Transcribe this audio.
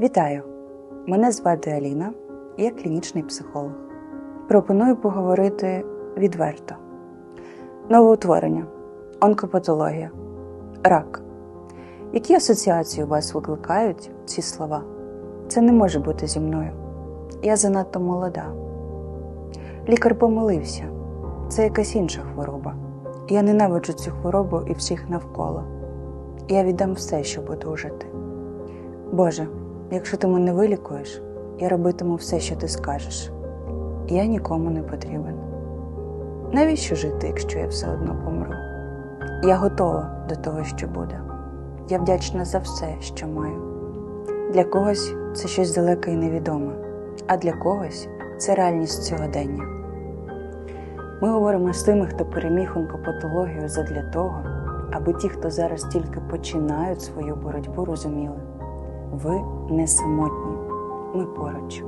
Вітаю! Мене звати Аліна, я клінічний психолог. Пропоную поговорити відверто. Новоутворення, онкопатологія, рак. Які асоціації у вас викликають ці слова? Це не може бути зі мною. Я занадто молода. Лікар помилився. Це якась інша хвороба. Я ненавиджу цю хворобу і всіх навколо. Я віддам все, щоб одужати. Боже, якщо ти мене вилікуєш, я робитиму все, що ти скажеш. Я нікому не потрібен. Навіщо жити, якщо я все одно помру? Я готова до того, що буде. Я вдячна за все, що маю. Для когось це щось далеке і невідоме, а для когось це реальність сьогодення. Ми говоримо з тими, хто переміг онкопатологію задля того, аби ті, хто зараз тільки починають свою боротьбу, розуміли, ви не самотні, ми поруч.